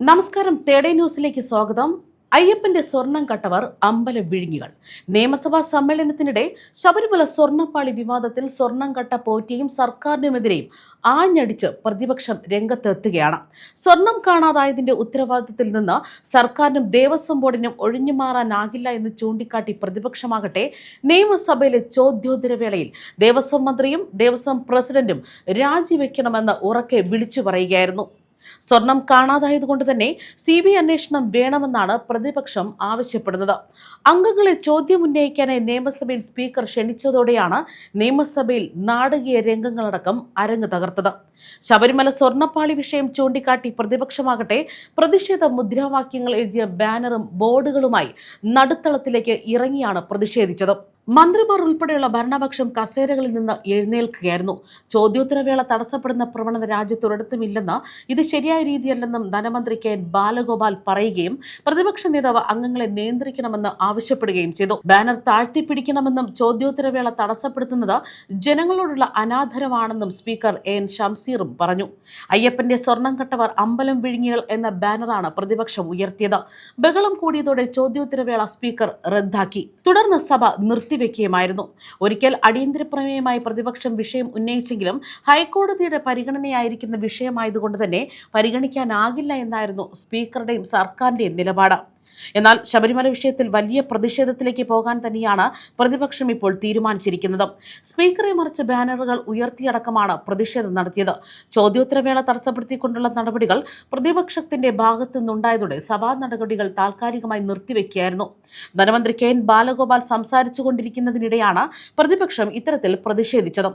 നമസ്കാരം. തേടേ ന്യൂസിലേക്ക് സ്വാഗതം. അയ്യപ്പന്റെ സ്വർണം കട്ടവർ അമ്പല വിഴുങ്ങികൾ നിയമസഭാ സമ്മേളനത്തിനിടെ ശബരിമല സ്വർണപ്പാളി വിവാദത്തിൽ സ്വർണം കട്ട പോറ്റിയും സർക്കാരിനുമെതിരെയും ആഞ്ഞടിച്ച് പ്രതിപക്ഷം രംഗത്തെത്തുകയാണ്. സ്വർണം കാണാതായതിന്റെ ഉത്തരവാദിത്തത്തിൽ നിന്ന് സർക്കാരിനും ദേവസ്വം ബോർഡിനും ഒഴിഞ്ഞു മാറാനാകില്ല എന്ന് ചൂണ്ടിക്കാട്ടി പ്രതിപക്ഷമാകട്ടെ നിയമസഭയിലെ ചോദ്യോത്തരവേളയിൽ ദേവസ്വം മന്ത്രിയും ദേവസ്വം പ്രസിഡന്റും രാജിവെക്കണമെന്ന് ഉറക്കെ വിളിച്ചു പറയുകയായിരുന്നു. സ്വർണം കാണാതായതുകൊണ്ട് തന്നെ സി ബി അന്വേഷണം വേണമെന്നാണ് പ്രതിപക്ഷം ആവശ്യപ്പെടുന്നത്. അംഗങ്ങളെ ചോദ്യം ഉന്നയിക്കാനായി നിയമസഭയിൽ സ്പീക്കർ ക്ഷണിച്ചതോടെയാണ് നിയമസഭയിൽ നാടകീയ രംഗങ്ങളടക്കം അരങ്ങ് തകർത്തത്. ശബരിമല സ്വർണപ്പാളി വിഷയം ചൂണ്ടിക്കാട്ടി പ്രതിപക്ഷമാകട്ടെ പ്രതിഷേധ മുദ്രാവാക്യങ്ങൾ എഴുതിയ ബാനറും ബോർഡുകളുമായി നടുത്തളത്തിലേക്ക് ഇറങ്ങിയാണ് പ്രതിഷേധിച്ചത്. മന്ത്രിമാർ ഉൾപ്പെടെയുള്ള ഭരണപക്ഷം കസേരകളിൽ നിന്ന് എഴുന്നേൽക്കുകയായിരുന്നു. ചോദ്യോത്തരവേള തടസ്സപ്പെടുന്ന പ്രവണത രാജ്യത്തൊരിടത്തുമില്ലെന്ന് ഇത് ശരിയായ രീതിയല്ലെന്നും ധനമന്ത്രി കെ ബാലഗോപാൽ പറയുകയും പ്രതിപക്ഷ നേതാവ് അംഗങ്ങളെ നിയന്ത്രിക്കണമെന്ന് ആവശ്യപ്പെടുകയും ചെയ്തു. ബാനർ താഴ്ത്തിപ്പിടിക്കണമെന്നും ചോദ്യോത്തരവേള തടസ്സപ്പെടുത്തുന്നത് ജനങ്ങളോടുള്ള അനാദരവാണെന്നും സ്പീക്കർ എൻ ഷംസീറും പറഞ്ഞു. അയ്യപ്പന്റെ സ്വർണം കട്ടവർ അമ്പലം വിഴുങ്ങികൾ എന്ന ബാനറാണ് പ്രതിപക്ഷം ഉയർത്തിയത്. ബഹളം കൂടിയതോടെ ചോദ്യോത്തരവേള സ്പീക്കർ റദ്ദാക്കി. തുടർന്ന് സഭ നിർത്തിവെക്കുകയുമായിരുന്നു ഒരിക്കൽ അടിയന്തര പ്രമേയമായി പ്രതിപക്ഷം വിഷയം ഉന്നയിച്ചെങ്കിലും ഹൈക്കോടതിയുടെ പരിഗണനയായിരിക്കുന്ന വിഷയമായതുകൊണ്ട് തന്നെ പരിഗണിക്കാനാകില്ല എന്നായിരുന്നു സ്പീക്കറുടെയും സർക്കാരിന്റെയും നിലപാട്. എന്നാൽ ശബരിമല വിഷയത്തിൽ വലിയ പ്രതിഷേധത്തിലേക്ക് പോകാൻ തന്നെയാണ് പ്രതിപക്ഷം ഇപ്പോൾ തീരുമാനിച്ചിരിക്കുന്നത്. സ്പീക്കറെ മറിച്ച് ബാനറുകൾ ഉയർത്തിയടക്കമാണ് പ്രതിഷേധം നടത്തിയത്. ചോദ്യോത്തരവേള തടസ്സപ്പെടുത്തിക്കൊണ്ടുള്ള നടപടികൾ പ്രതിപക്ഷത്തിന്റെ ഭാഗത്തു നിന്നുണ്ടായതോടെ സഭാ നടപടികൾ താൽക്കാലികമായി നിർത്തിവെക്കുകയായിരുന്നു. ധനമന്ത്രി കെ. എൻ. ബാലഗോപാൽ സംസാരിച്ചു കൊണ്ടിരിക്കുന്നതിനിടെയാണ് പ്രതിപക്ഷം ഇത്തരത്തിൽ പ്രതിഷേധിച്ചത്.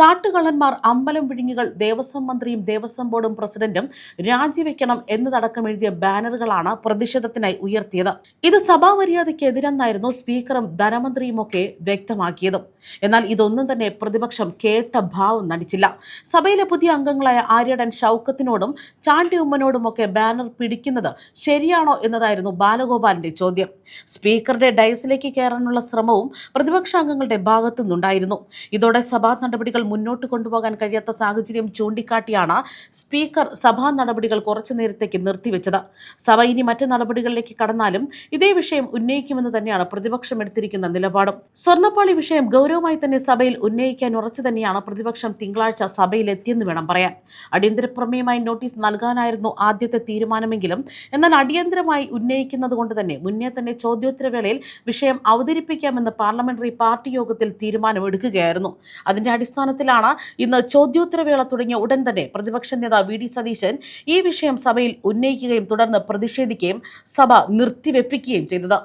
കാട്ടുകള്ളന്മാർ അമ്പലം വിഴുങ്ങികൾ ദേവസ്വം മന്ത്രിയും ദേവസ്വം ബോർഡും പ്രസിഡന്റും രാജിവെക്കണം എന്നതടക്കം എഴുതിയ ബാനറുകളാണ് പ്രതിഷേധത്തിനായി ഉയർത്തിയത്. ഇത് സഭാ മര്യാദയ്ക്ക് എതിരെന്നായിരുന്നു സ്പീക്കറും ധനമന്ത്രിയുമൊക്കെ വ്യക്തമാക്കിയത്. എന്നാൽ ഇതൊന്നും തന്നെ പ്രതിപക്ഷം കേട്ട ഭാവം നടിച്ചില്ല. സഭയിലെ പുതിയ അംഗങ്ങളായ ആര്യടൻ ഷൗക്കത്തിനോടും ചാണ്ടി ഉമ്മനോടുമൊക്കെ ബാനർ പിടിക്കുന്നത് ശരിയാണോ എന്നതായിരുന്നു ബാലഗോപാലിന്റെ ചോദ്യം. സ്പീക്കറുടെ ഡയസിലേക്ക് കയറാനുള്ള ശ്രമവും പ്രതിപക്ഷ അംഗങ്ങളുടെ ഭാഗത്തുനിന്നുണ്ടായിരുന്നു. ഇതോടെ സഭാ നടപടികൾ മുന്നോട്ട് കൊണ്ടുപോകാൻ കഴിയാത്ത സാഹചര്യം ചൂണ്ടിക്കാട്ടിയാണ് സ്പീക്കർ സഭാ നടപടികൾ കുറച്ചു നേരത്തേക്ക് നിർത്തിവെച്ചത്. സഭ ഇനി മറ്റ് നടപടികളിലേക്ക് കടന്നാലും ഇതേ വിഷയം ഉന്നയിക്കുമെന്ന് തന്നെയാണ് പ്രതിപക്ഷം എടുത്തിരിക്കുന്ന നിലപാടും. സ്വർണപ്പാളി വിഷയം ഗൗരവമായി തന്നെ സഭയിൽ ഉന്നയിക്കാൻ ഉറച്ചു തന്നെയാണ് പ്രതിപക്ഷം തിങ്കളാഴ്ച സഭയിൽ എത്തിയെന്ന് വേണം പറയാൻ. അടിയന്തര പ്രമേയമായി നോട്ടീസ് നൽകാനായിരുന്നു ആദ്യത്തെ തീരുമാനമെങ്കിലും എന്നാൽ അടിയന്തരമായി ഉന്നയിക്കുന്നത് കൊണ്ട് തന്നെ മുന്നേ തന്നെ ചോദ്യോത്തരവേളയിൽ വിഷയം അവതരിപ്പിക്കാമെന്ന് പാർലമെന്ററി പാർട്ടി യോഗത്തിൽ തീരുമാനമെടുക്കുകയായിരുന്നു. അതിന്റെ അടിസ്ഥാനത്തിലാണ് ഇന്ന് ചോദ്യോത്തരവേള തുടങ്ങിയ ഉടൻ തന്നെ പ്രതിപക്ഷ നേതാവ് വി. ഡി. സതീശൻ ഈ വിഷയം സഭയിൽ ഉന്നയിക്കുകയും തുടർന്ന് പ്രതിഷേധിക്കുകയും സഭ നിർത്തിവെപ്പിക്കുകയും ചെയ്തത്.